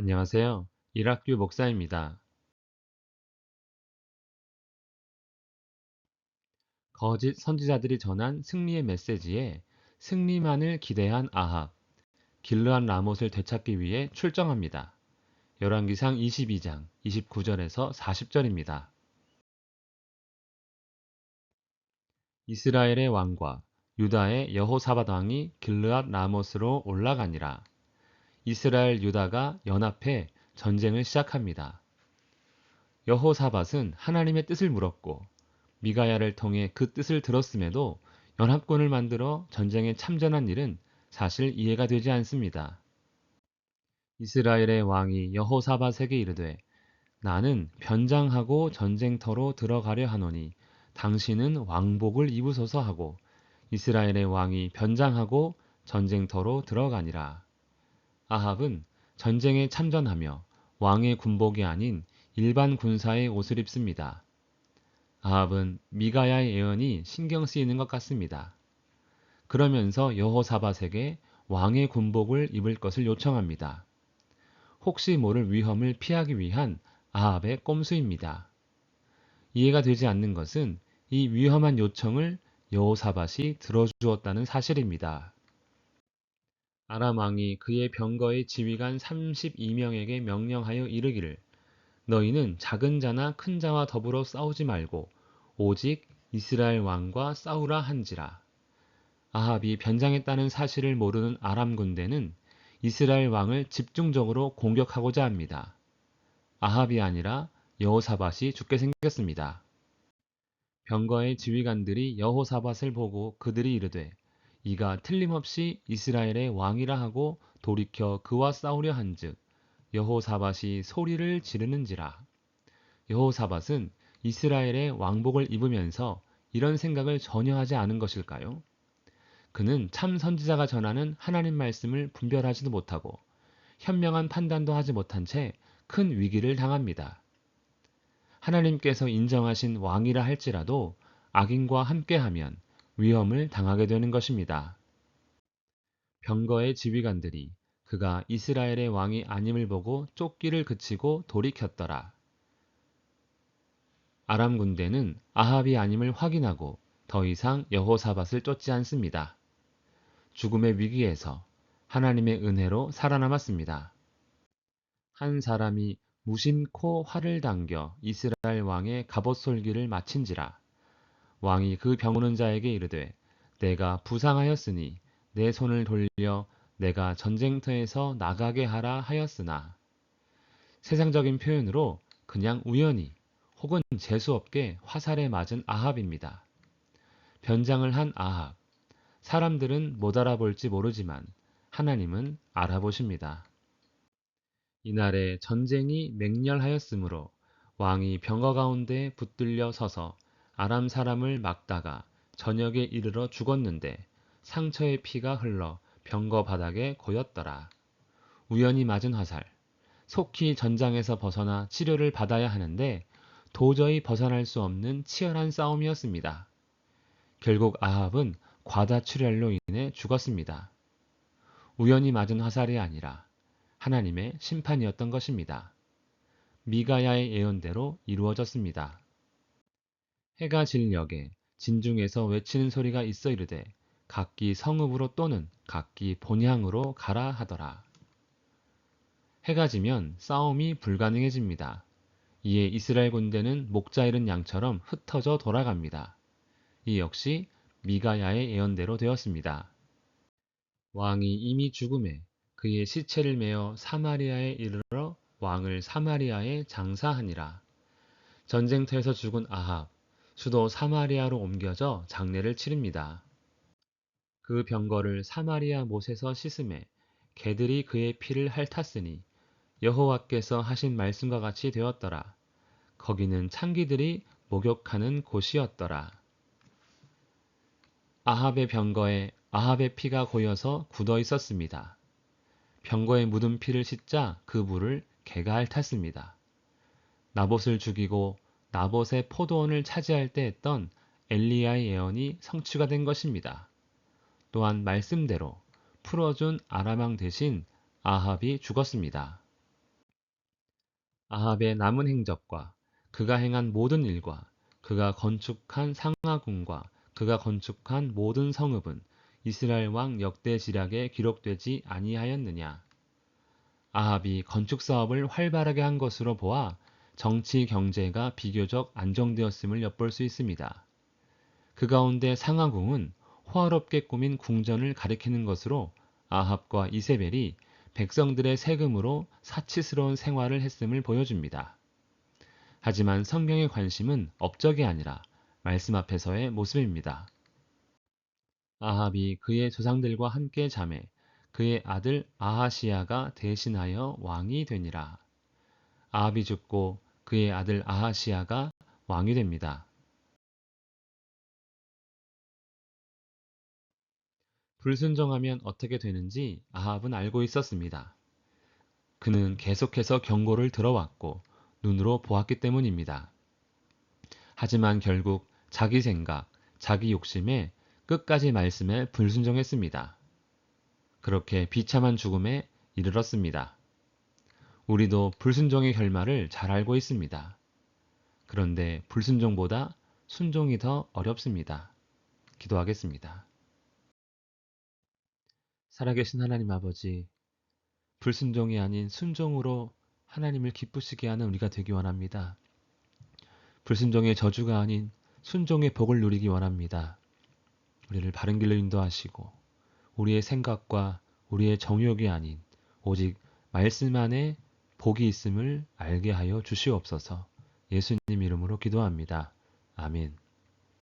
안녕하세요. 일학교 목사입니다. 거짓 선지자들이 전한 승리의 메시지에 승리만을 기대한 아합, 길르한 라못을 되찾기 위해 출정합니다. 열왕기상 22장 29절에서 40절입니다. 이스라엘의 왕과 유다의 여호사밧 왕이 길르앗 라못으로 올라가니라. 이스라엘 유다가 연합해 전쟁을 시작합니다. 여호사밧은 하나님의 뜻을 물었고 미가야를 통해 그 뜻을 들었음에도 연합군을 만들어 전쟁에 참전한 일은 사실 이해가 되지 않습니다. 이스라엘의 왕이 여호사밧에게 이르되 나는 변장하고 전쟁터로 들어가려 하노니 당신은 왕복을 입으소서 하고 이스라엘의 왕이 변장하고 전쟁터로 들어가니라. 아합은 전쟁에 참전하며 왕의 군복이 아닌 일반 군사의 옷을 입습니다. 아합은 미가야의 예언이 신경 쓰이는 것 같습니다. 그러면서 여호사밧에게 왕의 군복을 입을 것을 요청합니다. 혹시 모를 위험을 피하기 위한 아합의 꼼수입니다. 이해가 되지 않는 것은 이 위험한 요청을 여호사밧이 들어주었다는 사실입니다. 아람 왕이 그의 병거의 지휘관 32명에게 명령하여 이르기를 너희는 작은 자나 큰 자와 더불어 싸우지 말고 오직 이스라엘 왕과 싸우라 한지라. 아합이 변장했다는 사실을 모르는 아람 군대는 이스라엘 왕을 집중적으로 공격하고자 합니다. 아합이 아니라 여호사밧이 죽게 생겼습니다. 병거의 지휘관들이 여호사밧을 보고 그들이 이르되 이가 틀림없이 이스라엘의 왕이라 하고 돌이켜 그와 싸우려 한즉 여호사밧이 소리를 지르는지라 여호사밧은 이스라엘의 왕복을 입으면서 이런 생각을 전혀 하지 않은 것일까요? 그는 참 선지자가 전하는 하나님 말씀을 분별하지도 못하고 현명한 판단도 하지 못한 채 큰 위기를 당합니다. 하나님께서 인정하신 왕이라 할지라도 악인과 함께하면 위험을 당하게 되는 것입니다. 병거의 지휘관들이 그가 이스라엘의 왕이 아님을 보고 쫓기를 그치고 돌이켰더라. 아람 군대는 아합이 아님을 확인하고 더 이상 여호사밧을 쫓지 않습니다. 죽음의 위기에서 하나님의 은혜로 살아남았습니다. 한 사람이 무심코 활을 당겨 이스라엘 왕의 갑옷 솔기를 마친지라 왕이 그 병오는 자에게 이르되 내가 부상하였으니 내 손을 돌려 내가 전쟁터에서 나가게 하라 하였으나 세상적인 표현으로 그냥 우연히 혹은 재수없게 화살에 맞은 아합입니다. 변장을 한 아합. 사람들은 못 알아볼지 모르지만 하나님은 알아보십니다. 이날에 전쟁이 맹렬하였으므로 왕이 병거 가운데 붙들려 서서 아람 사람을 막다가 저녁에 이르러 죽었는데 상처의 피가 흘러 병거 바닥에 고였더라. 우연히 맞은 화살. 속히 전장에서 벗어나 치료를 받아야 하는데 도저히 벗어날 수 없는 치열한 싸움이었습니다. 결국 아합은 과다출혈로 인해 죽었습니다. 우연히 맞은 화살이 아니라 하나님의 심판이었던 것입니다. 미가야의 예언대로 이루어졌습니다. 해가 질 역에 진중에서 외치는 소리가 있어 이르되 각기 성읍으로 또는 각기 본향으로 가라 하더라. 해가 지면 싸움이 불가능해집니다. 이에 이스라엘 군대는 목자 잃은 양처럼 흩어져 돌아갑니다. 이 역시 미가야의 예언대로 되었습니다. 왕이 이미 죽음에 그의 시체를 메어 사마리아에 이르러 왕을 사마리아에 장사하니라. 전쟁터에서 죽은 아합, 수도 사마리아로 옮겨져 장례를 치릅니다. 그 병거를 사마리아 못에서 씻음에 개들이 그의 피를 핥았으니 여호와께서 하신 말씀과 같이 되었더라. 거기는 창기들이 목욕하는 곳이었더라. 아합의 병거에 아합의 피가 고여서 굳어 있었습니다. 병거에 묻은 피를 씻자 그 물을 개가 핥았습니다. 나봇을 죽이고 나봇의 포도원을 차지할 때 했던 엘리야의 예언이 성취가 된 것입니다. 또한 말씀대로 풀어준 아람왕 대신 아합이 죽었습니다. 아합의 남은 행적과 그가 행한 모든 일과 그가 건축한 상하궁과 그가 건축한 모든 성읍은 이스라엘 왕 역대 지략에 기록되지 아니하였느냐. 아합이 건축 사업을 활발하게 한 것으로 보아 정치 경제가 비교적 안정되었음을 엿볼 수 있습니다. 그 가운데 상하궁은 호화롭게 꾸민 궁전을 가리키는 것으로 아합과 이세벨이 백성들의 세금으로 사치스러운 생활을 했음을 보여줍니다. 하지만 성경의 관심은 업적이 아니라 말씀 앞에서의 모습입니다. 아합이 그의 조상들과 함께 잠에 그의 아들 아하시야가 대신하여 왕이 되니라. 아합이 죽고 그의 아들 아하시야가 왕이 됩니다. 불순종하면 어떻게 되는지 아합은 알고 있었습니다. 그는 계속해서 경고를 들어왔고 눈으로 보았기 때문입니다. 하지만 결국 자기 생각, 자기 욕심에 끝까지 말씀에 불순종했습니다. 그렇게 비참한 죽음에 이르렀습니다. 우리도 불순종의 결말을 잘 알고 있습니다. 그런데 불순종보다 순종이 더 어렵습니다. 기도하겠습니다. 살아계신 하나님 아버지, 불순종이 아닌 순종으로 하나님을 기쁘시게 하는 우리가 되기 원합니다. 불순종의 저주가 아닌 순종의 복을 누리기 원합니다. 우리를 바른 길로 인도하시고 우리의 생각과 우리의 정욕이 아닌 오직 말씀 안에 복이 있음을 알게 하여 주시옵소서 예수님 이름으로 기도합니다. 아멘.